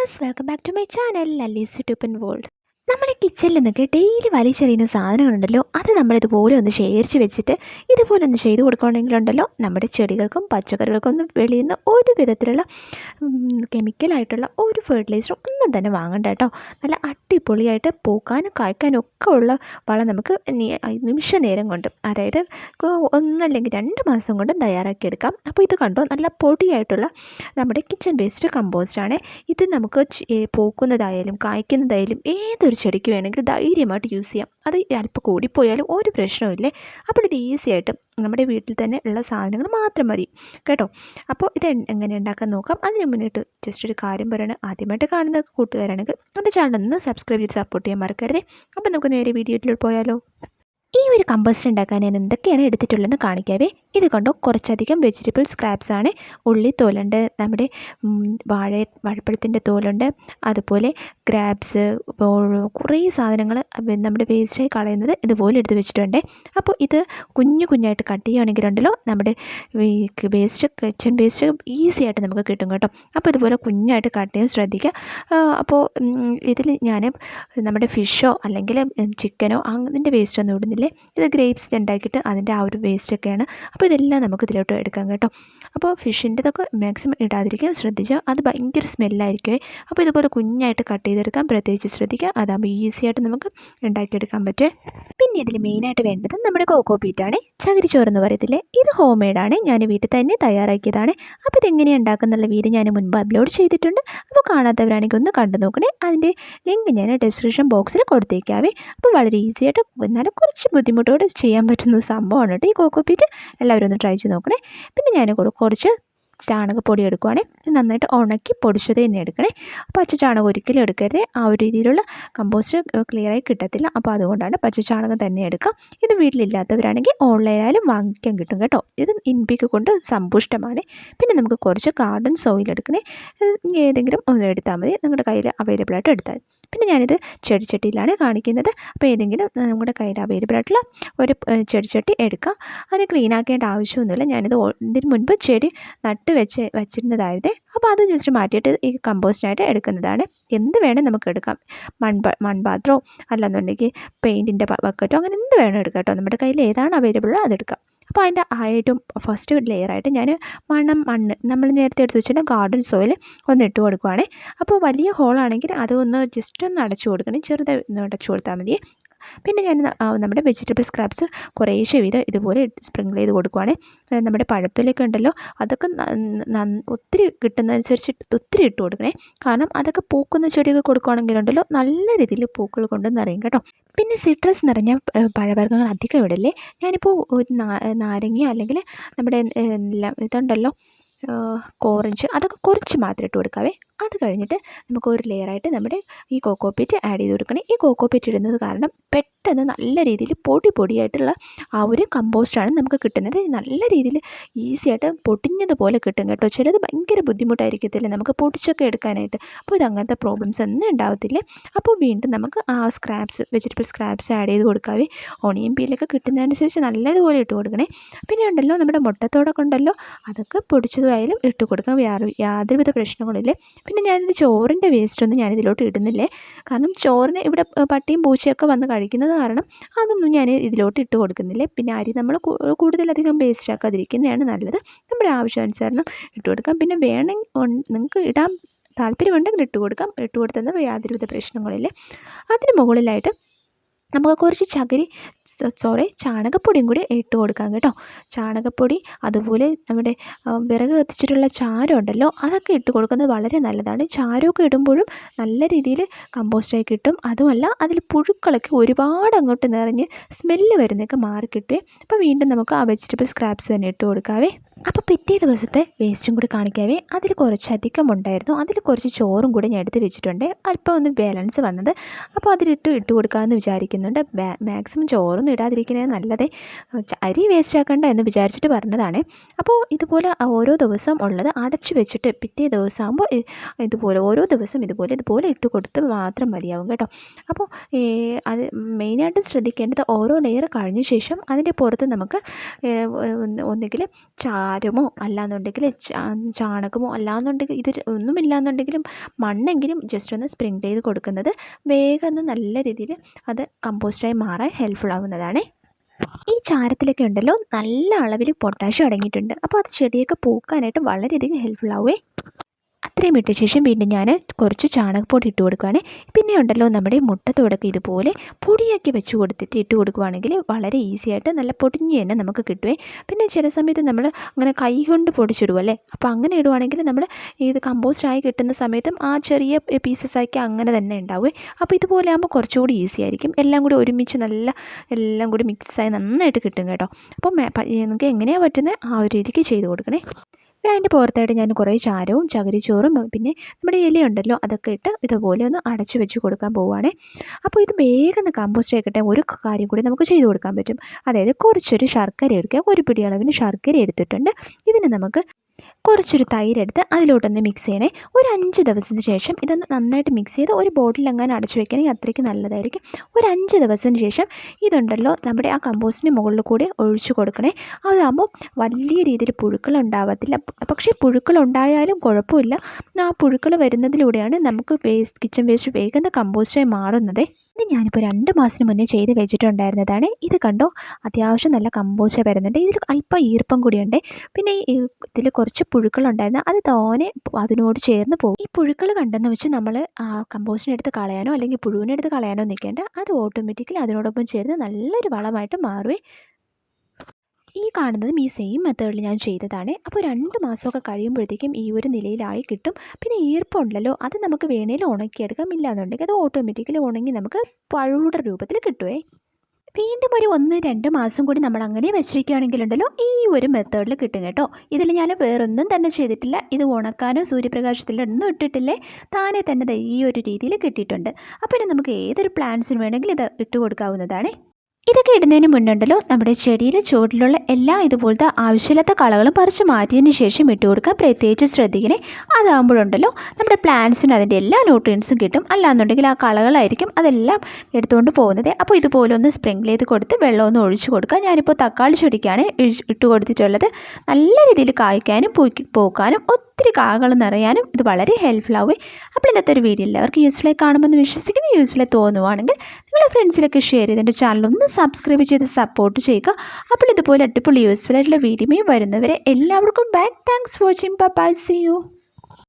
viewers, welcome back to my channel Lally's YouTube and World. നമ്മുടെ കിച്ചണിൽ നിന്നൊക്കെ daily വലിച്ചെറിയുന്ന സാധനങ്ങളുണ്ടല്ലോ അത് നമ്മളിതുപോലെ ഒന്ന് ശേഖരിച്ച് വെച്ചിട്ട് ഇതുപോലെ ഒന്ന് ചെയ്ത് കൊടുക്കുകയാണെങ്കിലുണ്ടല്ലോ നമ്മുടെ ചെടികൾക്കും പച്ചക്കറികൾക്കും ഒന്നും വെളിയിൽ നിന്ന് ഒരു വിധത്തിലുള്ള കെമിക്കലായിട്ടുള്ള ഒരു ഫെർട്ടിലൈസറും ഒന്നും തന്നെ വാങ്ങണ്ട കേട്ടോ. നല്ല അടിപൊളിയായിട്ട് പൂക്കാനും കായ്ക്കാനും ഒക്കെ ഉള്ള വളം നമുക്ക് നിമിഷ നേരം കൊണ്ട് അതായത് ഒന്നല്ലെങ്കിൽ രണ്ട് മാസം കൊണ്ട് തയ്യാറാക്കിയെടുക്കാം അപ്പോൾ ഇത് കണ്ടോ? നല്ല പൊടിയായിട്ടുള്ള നമ്മുടെ കിച്ചൺ വേസ്റ്റ് കമ്പോസ്റ്റാണ് ഇത് നമുക്ക് പൂക്കുന്നതായാലും കായ്ക്കുന്നതായാലും ഏതൊരു ചെടിക്ക് വേണമെങ്കിൽ ധൈര്യമായിട്ട് യൂസ് ചെയ്യാം. അത് അല്പം കൂടിപ്പോയാലും ഒരു പ്രശ്നമില്ലേ അപ്പോൾ ഇത് ഈസി ആയിട്ട് നമ്മുടെ വീട്ടിൽ തന്നെ ഉള്ള സാധനങ്ങൾ മാത്രം മതി. കേട്ടോ? അപ്പോൾ ഇത് എങ്ങനെ ഉണ്ടാക്കാൻ നോക്കാം? അതിന് മുന്നിട്ട് ജസ്റ്റ് ഒരു കാര്യം പറയണം. ആദ്യമായിട്ട് കാണുന്ന കൂട്ടുകാരാണെങ്കിൽ എന്റെ ചാനൽ ഒന്ന് സബ്സ്ക്രൈബ് ചെയ്ത് സപ്പോർട്ട് ചെയ്യാൻ മറക്കരുതേ. അപ്പോൾ നമുക്ക് നേരെ വീഡിയോയിലോട്ട് പോയാലോ? ഈ ഒരു കമ്പോസ്റ്റ് ഉണ്ടാക്കാൻ ഞാൻ എന്തൊക്കെയാണ് എടുത്തിട്ടുള്ളതെന്ന് കാണിക്കാവേ. ഇത് കണ്ടോ? കുറച്ചധികം വെജിറ്റബിൾ സ്ക്രാപ്സ് ആണ് ഉള്ളി തോലുണ്ട്. നമ്മുടെ വാഴ വാഴപ്പഴത്തിന്റെ തോലുണ്ട്. അതുപോലെ ക്രാബ്സ് കുറേ സാധനങ്ങൾ നമ്മുടെ വേസ്റ്റായി കളയുന്നത് ഇതുപോലെ എടുത്ത് വെച്ചിട്ടുണ്ട്. അപ്പോൾ ഇത് കുഞ്ഞു കുഞ്ഞായിട്ട് കട്ട് ചെയ്യുകയാണെങ്കിൽ ഉണ്ടല്ലോ നമ്മുടെ വേസ്റ്റ് കിച്ചൺ വേസ്റ്റ് ഈസി ആയിട്ട് നമുക്ക് കിട്ടും കേട്ടോ. അപ്പോൾ ഇതുപോലെ കുഞ്ഞായിട്ട് കട്ട് ചെയ്യാൻ ശ്രദ്ധിക്കുക. അപ്പോൾ ഇതിൽ ഞാൻ നമ്മുടെ ഫിഷോ അല്ലെങ്കിൽ ചിക്കനോ അതിന്റെ വേസ്റ്റ് ഒന്നും ഇടുന്നില്ലേ? ഇത് ഗ്രേപ്സ് ഉണ്ടാക്കിയിട്ട് അതിന്റെ ആ ഒരു വേസ്റ്റൊക്കെയാണ് അപ്പോൾ ഇതെല്ലാം നമുക്ക് ഇതിലോട്ട് എടുക്കാം കേട്ടോ. അപ്പോൾ ഫിഷിന്റെതൊക്കെ മാക്സിമം ഇടാതിരിക്കാൻ ശ്രദ്ധിക്കുക അത് ഭയങ്കര സ്മെല്ലായിരിക്കുമേ അപ്പോൾ ഇതുപോലെ കുഞ്ഞായിട്ട് കട്ട് ചെയ്തെടുക്കാൻ പ്രത്യേകിച്ച് ശ്രദ്ധിക്കുക. അതാകുമ്പോൾ ഈസി ആയിട്ട് നമുക്ക് ഉണ്ടാക്കിയെടുക്കാൻ പറ്റുമേ പിന്നെ ഇതിൽ മെയിനായിട്ട് വേണ്ടത് നമ്മുടെ കോക്കോ പീറ്റാണ് ചകിരിച്ചോറ് എന്ന് പറയത്തില്ലേ? ഇത് ഹോം മെയ്ഡാണ് ഞാൻ വീട്ടിൽ തന്നെ തയ്യാറാക്കിയതാണ്. അപ്പോൾ ഇതെങ്ങനെയാണ് ഉണ്ടാക്കുന്നുള്ള വീഡിയോ ഞാൻ മുൻപ് അപ്ലോഡ് ചെയ്തിട്ടുണ്ട്. അപ്പോൾ കാണാത്തവരാണെങ്കിൽ ഒന്ന് കണ്ടു നോക്കണേ. അതിന്റെ ലിങ്ക് ഞാൻ ഡിസ്ക്രിപ്ഷൻ ബോക്സിൽ കൊടുത്തേക്കാവേ. അപ്പോൾ വളരെ ഈസി ആയിട്ട് എന്നാലും കുറച്ച് ബുദ്ധിമുട്ടോടെ ചെയ്യാൻ പറ്റുന്ന സംഭവമാണ് കേട്ടോ ഈ കോക്കോ പീറ്റ് എല്ലാവരും ഒന്ന് ട്രൈ ചെയ്ത് നോക്കണേ. പിന്നെ ഞാൻ കുറച്ച് ചാണകപ്പൊടി എടുക്കുവാണേ. ഇത് നന്നായിട്ട് ഉണക്കി പൊടിച്ചത് തന്നെ എടുക്കണേ. അപ്പോൾ പച്ച ചാണകം ഒരിക്കലും എടുക്കരുത്. ആ ഒരു രീതിയിലുള്ള കമ്പോസ്റ്റ് ക്ലിയറായി കിട്ടത്തില്ല. അപ്പോൾ അതുകൊണ്ടാണ് പച്ച ചാണകം തന്നെ എടുക്കുക. ഇത് വീട്ടിലില്ലാത്തവരാണെങ്കിൽ ഓൺലൈനായാലും വാങ്ങിക്കാൻ കിട്ടും കേട്ടോ. ഇത് ഇൻപിക്ക് കൊണ്ട് സമ്പുഷ്ടമാണ്. പിന്നെ നമുക്ക് കുറച്ച് ഗാർഡൻ സോയിൽ എടുക്കണേ. ഏതെങ്കിലും ഒന്ന് എടുത്താൽ മതി. നിങ്ങളുടെ കയ്യിൽ അവൈലബിൾ ആയിട്ട് എടുത്താൽ. പിന്നെ ഞാനിത് ചെടിച്ചട്ടിയിലാണ് കാണിക്കുന്നത്. അപ്പോൾ ഏതെങ്കിലും നമ്മുടെ കയ്യിൽ അവൈലബിൾ ആയിട്ടുള്ള ഒരു ചെടിച്ചട്ടി എടുക്കാം. അത് ക്ലീൻ ആക്കേണ്ട ആവശ്യമൊന്നുമില്ല. ഞാനിത് ഇതിന് മുൻപ് ചെടി നട്ട് വെച്ച് വെച്ചിരുന്നതായിരുന്നേ. അപ്പോൾ അത് ജസ്റ്റ് മാറ്റിയിട്ട് ഈ കമ്പോസ്റ്റായിട്ട് എടുക്കുന്നതാണ്. എന്ത് വേണേൽ നമുക്ക് എടുക്കാം. മൺപ മൺപാത്രമോ അല്ലെന്നുണ്ടെങ്കിൽ പെയിന്റിന്റെ ബക്കറ്റോ അങ്ങനെ എന്ത് വേണം എടുക്കാം കേട്ടോ. നമ്മുടെ കയ്യിൽ ഏതാണ് അവൈലബിൾ അതെടുക്കാം അപ്പോൾ അതിന്റെ ആയിട്ടും ഫസ്റ്റ് ലെയറായിട്ട് ഞാൻ മണ്ണം മണ്ണ് നമ്മൾ നേരത്തെ എടുത്ത് വെച്ചിട്ട് ഗാർഡൻ സോയിൽ ഒന്ന് ഇട്ട് കൊടുക്കുവാണേ. അപ്പോൾ വലിയ ഹോളാണെങ്കിൽ അതൊന്ന് ജസ്റ്റ് ഒന്ന് അടച്ചു കൊടുക്കണം. ചെറുതായി ഒന്ന് അടച്ചു കൊടുത്താൽ മതി. പിന്നെ ഞാൻ നമ്മുടെ വെജിറ്റബിൾ സ്ക്രാപ്സ് കുറേശ്ശെ വീതം ഇതുപോലെ സ്പ്രിങ്കിൾ ചെയ്ത് കൊടുക്കുവാണെങ്കിൽ നമ്മുടെ പഴത്തൊലിയൊക്കെ ഉണ്ടല്ലോ അതൊക്കെ ഒത്തിരി കിട്ടുന്നതനുസരിച്ച് ഒത്തിരി ഇട്ട് കൊടുക്കണേ. കാരണം അതൊക്കെ പൂക്കുന്ന ചെടിയൊക്കെ കൊടുക്കുകയാണെങ്കിലുണ്ടല്ലോ നല്ല രീതിയിൽ പൂക്കൾ കൊണ്ട് കേട്ടോ. പിന്നെ സിട്രസ് നിറഞ്ഞ പഴവർഗങ്ങൾ അധികം ഇടല്ലേ ഞാനിപ്പോൾ ഒരു നാരങ്ങ അല്ലെങ്കിൽ നമ്മുടെ ഇതുണ്ടല്ലോ ഓറഞ്ച് അതൊക്കെ കുറച്ച് മാത്രം ഇട്ട് കൊടുക്കാവേ. അത് കഴിഞ്ഞിട്ട് നമുക്ക് ഒരു ലെയറായിട്ട് നമ്മുടെ ഈ കോക്കോ പീറ്റ് ആഡ് ചെയ്ത് കൊടുക്കണം. ഈ കോക്കോ പീറ്റ് ഇടുന്നത് കാരണം പെട്ടെന്ന് നല്ല രീതിയിൽ പൊടി പൊടിയായിട്ടുള്ള ആ ഒരു കമ്പോസ്റ്റാണ് നമുക്ക് കിട്ടുന്നത്. നല്ല രീതിയിൽ ഈസി ആയിട്ട് പൊടിഞ്ഞതുപോലെ കിട്ടും കേട്ടോ. ചിലത് ഭയങ്കര ബുദ്ധിമുട്ടായിരിക്കത്തില്ല നമുക്ക് പൊടിച്ചൊക്കെ എടുക്കാനായിട്ട്. അപ്പോൾ ഇത് അങ്ങനത്തെ പ്രോബ്ലംസ് ഒന്നും ഉണ്ടാവത്തില്ല. അപ്പോൾ വീണ്ടും നമുക്ക് ആ സ്ക്രാപ്സ് വെജിറ്റബിൾ സ്ക്രാപ്സ് ആഡ് ചെയ്ത് കൊടുക്കാവേ. ഓണിയൻ പീലൊക്കെ കിട്ടുന്നതനുസരിച്ച് നല്ലതുപോലെ ഇട്ട് കൊടുക്കണേ. പിന്നെ ഉണ്ടല്ലോ നമ്മുടെ മുട്ടത്തോടൊക്കെ ഉണ്ടല്ലോ. അതൊക്കെ പൊടിച്ചതായാലും ഇട്ട് കൊടുക്കാം. യാതൊരുവിധ പ്രശ്നങ്ങളില്ലേ പിന്നെ ഞാനിത് ചോറിന്റെ വേസ്റ്റൊന്നും ഞാനിതിലോട്ട് ഇടുന്നില്ലേ? കാരണം ചോറിന് ഇവിടെ പട്ടിയും പൂച്ചയൊക്കെ വന്ന് കഴിക്കുന്നത് കാരണം അതൊന്നും ഞാൻ ഇതിലോട്ട് ഇട്ട് കൊടുക്കുന്നില്ലേ? പിന്നെ അരി നമ്മൾ കൂടുതലധികം വേസ്റ്റ് ആക്കാതിരിക്കുന്നതാണ് നല്ലത്. നമ്മുടെ ആവശ്യാനുസരണം ഇട്ട് കൊടുക്കാം. പിന്നെ വേണമെങ്കിൽ നിങ്ങൾക്ക് ഇടാൻ താല്പര്യമുണ്ടെങ്കിൽ ഇട്ട് കൊടുക്കാം. ഇട്ട് കൊടുത്തത് യാതൊരുവിധ പ്രശ്നങ്ങളില്ല. അതിന് മുകളിലായിട്ട് നമുക്ക് കുറച്ച് ചകിരി സോറി ചാണകപ്പൊടിയും കൂടി ഇട്ട് കൊടുക്കാം കേട്ടോ. ചാണകപ്പൊടി അതുപോലെ നമ്മുടെ വിറക് കത്തിച്ചിട്ടുള്ള ചാരം ഉണ്ടല്ലോ അതൊക്കെ ഇട്ട് കൊടുക്കുന്നത് വളരെ നല്ലതാണ്. ചാരമൊക്കെ ഇടുമ്പോഴും നല്ല രീതിയിൽ കമ്പോസ്റ്റായി കിട്ടും. അതുമല്ല അതിൽ പുഴുക്കളൊക്കെ ഒരുപാട് അങ്ങോട്ട് നിറഞ്ഞ് സ്മെല്ല് വരുന്നതൊക്കെ മാറി കിട്ടുകയും അപ്പോൾ വീണ്ടും നമുക്ക് ആ വെജിറ്റബിൾ സ്ക്രാപ്സ് തന്നെ ഇട്ട് കൊടുക്കാവേ. അപ്പോൾ പിറ്റേ ദിവസത്തെ വേസ്റ്റും കൂടി കാണിക്കാവേ. അതിൽ കുറച്ചധികം ഉണ്ടായിരുന്നു. അതിൽ കുറച്ച് ചോറും കൂടി ഞാൻ എടുത്ത് വെച്ചിട്ടുണ്ട്. അല്പം ഒന്ന് ബാലൻസ് വന്നത്. അപ്പോൾ അതിലിട്ട് ഇട്ട് കൊടുക്കാമെന്ന് വിചാരിക്കുന്നുണ്ട് ചോദിക്കുന്നുണ്ട് മാക്സിമം ചോറൊന്നും ഇടാതിരിക്കുന്നത് നല്ലതേ. അരി വേസ്റ്റ് ആക്കണ്ട എന്ന് വിചാരിച്ചിട്ട് പറഞ്ഞതാണ്. അപ്പോൾ ഇതുപോലെ ഓരോ ദിവസം ഉള്ളത് അടച്ചു വെച്ചിട്ട് പിറ്റേ ദിവസം ആകുമ്പോൾ ഇതുപോലെ ഓരോ ദിവസം ഇതുപോലെ ഇതുപോലെ ഇട്ട് കൊടുത്ത് മാത്രം മതിയാവും കേട്ടോ. അപ്പോൾ അത് മെയിനായിട്ടും ശ്രദ്ധിക്കേണ്ടത് ഓരോ ലെയർ കഴിഞ്ഞ ശേഷം അതിന്റെ പുറത്ത് നമുക്ക് ഒന്നുകിൽ ചാരമോ അല്ലാന്നുണ്ടെങ്കിൽ ചാണകമോ അല്ലാന്നുണ്ടെങ്കിൽ ഇത് ഒന്നുമില്ലാന്നുണ്ടെങ്കിലും മണ്ണെങ്കിലും ജസ്റ്റ് ഒന്ന് സ്പ്രിങ്ക് ചെയ്ത് കൊടുക്കുന്നത് വേഗം നല്ല രീതിയിൽ അത് കമ്പോസ്റ്റായി മാറാൻ ഹെൽപ്ഫുൾ ആവുന്നതാണ്. ഈ ചാരത്തിലൊക്കെ ഉണ്ടല്ലോ നല്ല അളവിൽ പൊട്ടാഷ്യം അടങ്ങിയിട്ടുണ്ട്. അപ്പോൾ അത് ചെടിയൊക്കെ പൂക്കാനായിട്ട് വളരെയധികം ഹെൽപ്ഫുൾ ആവുമേ അത്രയും ഇട്ട ശേഷം വീണ്ടും ഞാൻ കുറച്ച് ചാണകപ്പൊടി ഇട്ട് കൊടുക്കുകയാണ് പിന്നെ ഉണ്ടല്ലോ നമ്മുടെ മുട്ടത്തോടൊക്കെ ഇതുപോലെ പൊടിയാക്കി വെച്ച് കൊടുത്തിട്ട് ഇട്ട് കൊടുക്കുവാണെങ്കിൽ വളരെ ഈസി ആയിട്ട് നല്ല പൊടിഞ്ഞ് തന്നെ നമുക്ക് കിട്ടുവേ. പിന്നെ ചില സമയത്ത് നമ്മൾ അങ്ങനെ കൈ കൊണ്ട് പൊടിച്ചിടുമല്ലേ അപ്പോൾ അങ്ങനെ ഇടുവാണെങ്കിൽ നമ്മൾ ഇത് കമ്പോസ്റ്റ് ആയി കിട്ടുന്ന സമയത്തും ആ ചെറിയ പീസസ് ആക്കി അങ്ങനെ തന്നെ ഉണ്ടാവുമേ അപ്പോൾ ഇതുപോലെ ആകുമ്പോൾ കുറച്ചുകൂടി ഈസി ആയിരിക്കും. എല്ലാം കൂടി ഒരുമിച്ച് നല്ല എല്ലാം കൂടി മിക്സായി നന്നായിട്ട് കിട്ടും കേട്ടോ. അപ്പോൾ നിങ്ങൾക്ക് എങ്ങനെയാണ് പറ്റുന്നത് ആ ഒരു രീതിക്ക് ചെയ്ത് കൊടുക്കണേ. പിന്നെ അതിന്റെ പുറത്തായിട്ട് ഞാൻ കുറേ ചാരവും ചകിരിച്ചോറും പിന്നെ നമ്മുടെ ഇലയുണ്ടല്ലോ അതൊക്കെ ഇട്ട് ഇതുപോലെ ഒന്ന് അടച്ചു വെച്ച് കൊടുക്കാൻ പോവുകയാണേ അപ്പോൾ ഇത് വേഗം കമ്പോസ്റ്റ് ആക്കട്ടെ ഒരു കാര്യം കൂടി നമുക്ക് ചെയ്തു കൊടുക്കാൻ പറ്റും. അതായത് കുറച്ചൊരു ശർക്കര എടുക്കുക. ഒരു പിടി അളവിന് ശർക്കര എടുത്തിട്ടുണ്ട്. ഇതിന് നമുക്ക് കുറച്ചൊരു തൈരെടുത്ത് അതിലോട്ടൊന്ന് മിക്സ് ചെയ്യണേ. ഒരു അഞ്ച് ദിവസത്തിന് ശേഷം ഇതൊന്ന് നന്നായിട്ട് മിക്സ് ചെയ്ത് ഒരു ബോട്ടിൽ അങ്ങനെ അടച്ചു വെക്കണമെങ്കിൽ അത്രയ്ക്ക് നല്ലതായിരിക്കും. ഒരു അഞ്ച് ദിവസത്തിന് ശേഷം ഇതുണ്ടല്ലോ നമ്മുടെ ആ കമ്പോസ്റ്റിന് മുകളിൽ കൂടി ഒഴിച്ചു കൊടുക്കണേ. അതാകുമ്പോൾ വലിയ രീതിയിൽ പുഴുക്കൾ ഉണ്ടാവത്തില്ല. പക്ഷേ പുഴുക്കൾ ഉണ്ടായാലും കുഴപ്പമില്ല. ആ പുഴുക്കൾ വരുന്നതിലൂടെയാണ് നമുക്ക് വേസ്റ്റ് കിച്ചൺ വേസ്റ്റ് വേഗം കമ്പോസ്റ്റായി മാറുന്നത്. ഇത് ഞാനിപ്പോൾ രണ്ട് മാസത്തിന് മുന്നേ ചെയ്ത് വെച്ചിട്ടുണ്ടായിരുന്നതാണ്. ഇത് കണ്ടോ? അത്യാവശ്യം നല്ല കമ്പോസ്റ്റ് വരുന്നുണ്ട്. ഇതിൽ അല്പം ഈർപ്പം കൂടിയുണ്ട്. പിന്നെ ഈ ഇതിൽ കുറച്ച് പുഴുക്കളുണ്ടായിരുന്നു. അത് തോനെ അതിനോട് ചേർന്ന് പോകും. ഈ പുഴുക്കൾ കണ്ടെന്ന് വെച്ച് നമ്മൾ കമ്പോസ്റ്റിനെടുത്ത് കളയാനോ അല്ലെങ്കിൽ പുഴുവിനെടുത്ത് കളയാനോ നിൽക്കേണ്ട അത് ഓട്ടോമാറ്റിക്കലി അതിനോടൊപ്പം ചേർന്ന് നല്ലൊരു വളമായിട്ട് മാറുവേ. ഈ കാണുന്നതും ഈ സെയിം മെത്തേഡിൽ ഞാൻ ചെയ്തതാണ്. അപ്പോൾ രണ്ട് മാസമൊക്കെ കഴിയുമ്പോഴത്തേക്കും ഈ ഒരു നിലയിലായി കിട്ടും. പിന്നെ ഈർപ്പമുണ്ടല്ലോ അത് നമുക്ക് വേണേൽ ഉണക്കിയെടുക്കാം. ഇല്ലാന്നുണ്ടെങ്കിൽ അത് ഓട്ടോമാറ്റിക്കലി ഉണങ്ങി നമുക്ക് പഴയുടെ രൂപത്തിൽ കിട്ടുവേ. വീണ്ടും ഒരു ഒന്ന് രണ്ട് മാസം കൂടി നമ്മൾ അങ്ങനെ വെച്ചിരിക്കുകയാണെങ്കിലുണ്ടല്ലോ ഈ ഒരു മെത്തേഡിൽ കിട്ടും കേട്ടോ. ഇതിൽ ഞാൻ വേറൊന്നും തന്നെ ചെയ്തിട്ടില്ല. ഇത് ഉണക്കാനോ സൂര്യപ്രകാശത്തിലൊന്നും ഇട്ടിട്ടില്ലേ? താനെ തന്നെ ഈ ഒരു രീതിയിൽ കിട്ടിയിട്ടുണ്ട്. അപ്പോൾ നമുക്ക് ഏതൊരു പ്ലാന്റ്സിന് വേണമെങ്കിലും ഇത് ഇട്ട് കൊടുക്കാവുന്നതാണ് ഇതൊക്കെ ഇടുന്നതിന് മുന്നുണ്ടല്ലോ. നമ്മുടെ ചെടിയിൽ ചുവട്ടിലുള്ള എല്ലാ ഇതുപോലത്തെ ആവശ്യമില്ലാത്ത കളകളും പറിച്ച് മാറ്റിയതിന് ശേഷം ഇട്ട് കൊടുക്കാൻ പ്രത്യേകിച്ച് ശ്രദ്ധിക്കണേ. അതാകുമ്പോഴുണ്ടല്ലോ നമ്മുടെ പ്ലാന്റ്സിന് അതിന്റെ എല്ലാ ന്യൂട്രിയൻസും കിട്ടും. അല്ലാന്നുണ്ടെങ്കിൽ ആ കളകളായിരിക്കും അതെല്ലാം എടുത്തുകൊണ്ട് പോകുന്നത്. അപ്പോൾ ഇതുപോലെ ഒന്ന് സ്പ്രിങ്കിൾ ചെയ്ത് കൊടുത്ത് വെള്ളം ഒന്ന് ഒഴിച്ചു കൊടുക്കുക. ഞാനിപ്പോൾ തക്കാളി ചെടിക്കാണ് ഇട്ട് കൊടുത്തിട്ടുള്ളത്. നല്ല രീതിയിൽ കായ്ക്കാനും പൂക്കി പോക്കാനും ഒത്തിരി കാകൾ നിറയാനും ഇത് വളരെ ഹെൽപ്ഫുൾ ആവുകയും. അപ്പോൾ ഇന്നത്തെ ഒരു വീഡിയോ എല്ലാവർക്കും യൂസ്ഫുള്ളായി കാണുമെന്ന് വിശ്വസിക്കുന്നു. യൂസ്ഫുള്ളായി തോന്നുവാണെങ്കിൽ ഫ്രണ്ട്സിലൊക്കെ ഷെയർ ചെയ്ത് എന്റെ ചാനൽ ഒന്ന് സബ്സ്ക്രൈബ് ചെയ്ത് സപ്പോർട്ട് ചെയ്യുക. അപ്പോൾ ഇതുപോലെ അടിപൊളി യൂസ്ഫുൾ ആയിട്ടുള്ള വീഡിയോയും വരുന്നവരെ എല്ലാവർക്കും back thanks watching bye see you